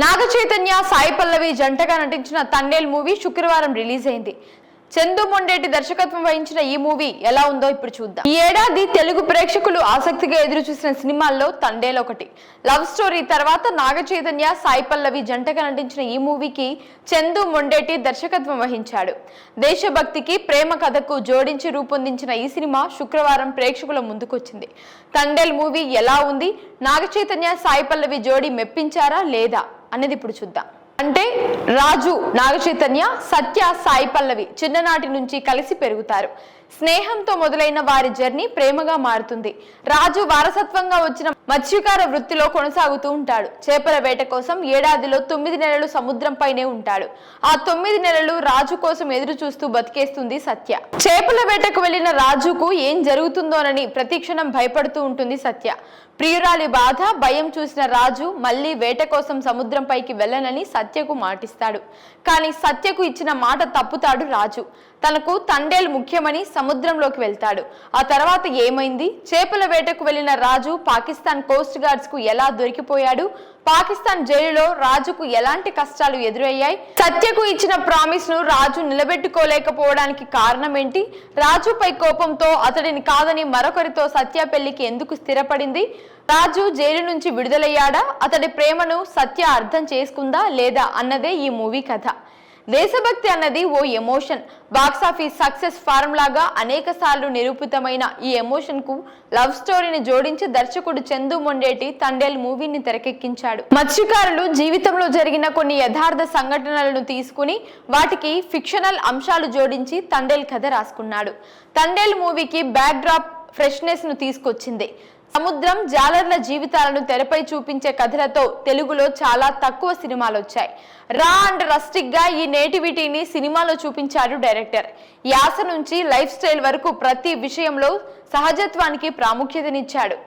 నాగ చైతన్య సాయి పల్లవి జంటగా నటించిన తండేల్ మూవీ శుక్రవారం రిలీజ్ అయింది. చందు మొండేటి దర్శకత్వం వహించిన ఈ మూవీ ఎలా ఉందో ఇప్పుడు చూద్దాం. ఈ ఏడాది తెలుగు ప్రేక్షకులు ఆసక్తిగా ఎదురు చూసిన సినిమాల్లో తండేల్ ఒకటి. లవ్ స్టోరీ తర్వాత నాగ చైతన్య సాయి పల్లవి జంటగా నటించిన ఈ మూవీకి చందు మొండేటి దర్శకత్వం వహించాడు. దేశభక్తికి ప్రేమ కథకు జోడించి రూపొందించిన ఈ సినిమా శుక్రవారం ప్రేక్షకుల ముందుకొచ్చింది. తండేల్ మూవీ ఎలా ఉంది? నాగ చైతన్య సాయి పల్లవి జోడి మెప్పించారా లేదా? అనేది ఇప్పుడు చూద్దాం. అంటే రాజు నాగచైతన్య సత్య సాయి పల్లవి చిన్ననాటి నుంచి కలిసి పెరుగుతారు. స్నేహంతో మొదలైన వారి జర్నీ ప్రేమగా మారుతుంది. రాజు వారసత్వంగా వచ్చిన మత్స్యకార వృత్తిలో కొనసాగుతూ ఉంటాడు. చేపల వేట కోసం ఏడాదిలో తొమ్మిది నెలలు సముద్రంపైనే ఉంటాడు. ఆ తొమ్మిది నెలలు రాజు కోసం ఎదురు చూస్తూ బతికేస్తుంది సత్య. చేపల వేటకు వెళ్ళిన రాజుకు ఏం జరుగుతుందోనని ప్రతిక్షణం భయపడుతూ ఉంటుంది సత్య. ప్రియురాలి బాధ భయం చూసిన రాజు మళ్ళీ వేట కోసం సముద్రంపైకి వెళ్ళనని సత్యకు మాటిస్తాడు. కానీ సత్యకు ఇచ్చిన మాట తప్పుతాడు రాజు. తనకు తండేలు ముఖ్యమని సముద్రంలోకి వెళ్తాడు. ఆ తర్వాత ఏమైంది? చేపల వేటకు వెళ్ళిన రాజు పాకిస్తాన్ కోస్ట్ గార్డ్స్కు ఎలా దొరికిపోయాడు? పాకిస్తాన్ జైలులో రాజుకు ఎలాంటి కష్టాలు ఎదురయ్యాయి? సత్యకు ఇచ్చిన ప్రామిస్ను రాజు నిలబెట్టుకోలేకపోవడానికి కారణం ఏంటి రాజుపై కోపంతో అతడిని కాదని మరొకరితో సత్య పెళ్ళికి ఎందుకు స్థిరపడింది? రాజు జైలు నుంచి విడుదలయ్యాడా? అతడి ప్రేమను సత్య అర్థం చేసుకుందా లేదా? అన్నదే ఈ మూవీ కథ. దేశభక్తి అన్నది ఓ ఎమోషన్. బాక్సాఫీస్ సక్సెస్ ఫార్ములాగా అనేక సార్లు నిరూపితమైన ఈ ఎమోషన్కు లవ్ స్టోరీని జోడించి దర్శకుడు చందు మొండేటి తండేల్ మూవీని తెరకెక్కించాడు. మత్స్యకారులు జీవితంలో జరిగిన కొన్ని యథార్థ సంఘటనలను తీసుకుని వాటికి ఫిక్షనల్ అంశాలు జోడించి తండేల్ కథ రాసుకున్నాడు. తండేల్ మూవీకి బ్యాక్ డ్రాప్ ఫ్రెష్నెస్ను తీసుకొచ్చింది. సముద్రం జాలర్ల జీవితాలను తెరపై చూపించే కథలతో తెలుగులో చాలా తక్కువ సినిమాలు వచ్చాయి రా అండ్ రస్టిక్గా ఈ నేటివిటీని సినిమాలో చూపించాడు డైరెక్టర్. యాస నుంచి లైఫ్ స్టైల్ వరకు ప్రతి విషయంలో సహజత్వానికి ప్రాముఖ్యతనిచ్చాడు.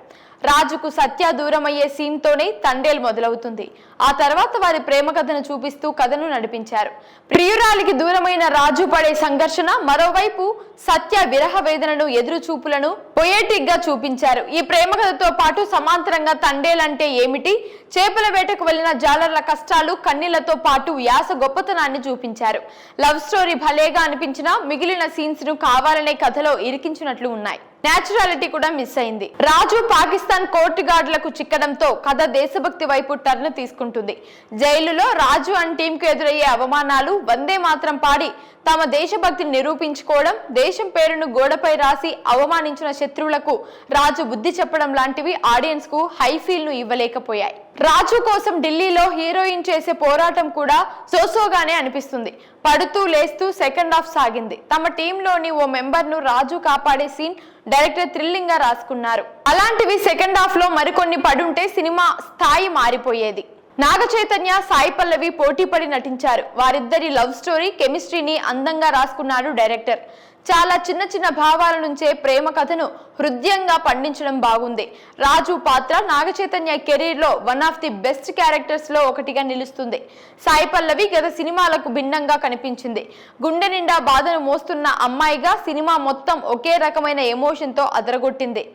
రాజుకు సత్య దూరమయ్యే సీన్తోనే తండేలు తండేల్ మొదలవుతుంది. ఆ తర్వాత వారి ప్రేమ కథను చూపిస్తూ కథను నడిపించారు. ప్రియురాలికి దూరమైన రాజు పడే సంఘర్షణ మరోవైపు సత్య విరహ వేదనను ఎదురు చూపులను పొయేటిక్గా చూపించారు. ఈ ప్రేమ కథతో పాటు సమాంతరంగా తండేల్ అంటే ఏమిటి? చేపల వేటకు వెళ్ళిన జాలర్ల కష్టాలు కన్నీళ్ళతో పాటు వ్యాస గొప్పతనాన్ని చూపించారు. లవ్ స్టోరీ భలేగా అనిపించినా మిగిలిన సీన్స్ను కావాలనే కథలో ఇరికించినట్లు ఉన్నాయి. నేచురాలిటీ కూడా మిస్ అయింది. రాజు పాకిస్తాన్ కోర్టు గార్డులకు చిక్కడంతో కథ దేశభక్తి వైపు టర్న్ తీసుకుంటుంది. జైలులో రాజు అండ్ టీం కు ఎదురయ్యే అవమానాలు వందే మాత్రం పాడి తమ దేశభక్తిని నిరూపించుకోవడం దేశం పేరును గోడపై రాసి అవమానించిన శత్రువులకు రాజు బుద్ధి చెప్పడం లాంటివి ఆడియన్స్కు హై ఫీల్ను ఇవ్వలేకపోయాయి. రాజు కోసం ఢిల్లీలో హీరోయిన్ చేసే పోరాటం కూడా సోసోగానే అనిపిస్తుంది. పడుతూ లేస్తూ సెకండ్ హాఫ్ సాగింది. తమ టీంలోని ఓ మెంబర్ను రాజు కాపాడే సీన్ డైరెక్టర్ థ్రిల్లింగ్గా రాసుకున్నారు. అలాంటివి సెకండ్ హాఫ్లో మరికొన్ని పడుంటే సినిమా స్థాయి మారిపోయేది. నాగ చైతన్య సాయి పల్లవి పోటీపడి నటించారు. వారిద్దరి లవ్ స్టోరీ కెమిస్ట్రీని అందంగా రాసుకున్నాడు డైరెక్టర్. చాలా చిన్న చిన్న భావాల నుంచే ప్రేమ కథను హృదయంగా పండించడం బాగుంది. రాజు పాత్ర నాగ చైతన్య కెరీర్లో వన్ ఆఫ్ ది బెస్ట్ క్యారెక్టర్స్లో ఒకటిగా నిలుస్తుంది. సాయి పల్లవి గత సినిమాలకు భిన్నంగా కనిపించింది. గుండె నిండా బాధను మోస్తున్న అమ్మాయిగా సినిమా మొత్తం ఒకే రకమైన ఎమోషన్తో అదరగొట్టింది.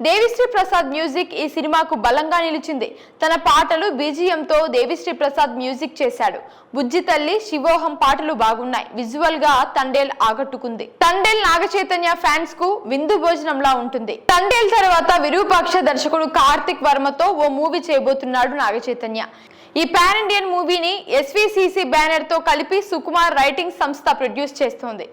దేవిశ్రీ ప్రసాద్ మ్యూజిక్ ఈ సినిమాకు బలంగా నిలిచింది. తన పాటలు బీజియంతో దేవిశ్రీ ప్రసాద్ మ్యూజిక్ చేశాడు. బుజ్జి తల్లి శివోహం పాటలు బాగున్నాయి. విజువల్గా తండేల్ ఆకట్టుకుంది తండేల్ నాగచైతన్య ఫ్యాన్స్కు విందు భోజనంలా ఉంటుంది. తండేల్ తర్వాత విరూపాక్ష దర్శకుడు కార్తిక్ వర్మతో ఓ మూవీ చేయబోతున్నాడు నాగచైతన్య. ఈ పాన్ ఇండియన్ మూవీని ఎస్విసిసి బ్యానర్తో కలిపి సుకుమార్ రైటింగ్ సంస్థ ప్రొడ్యూస్ చేస్తోంది.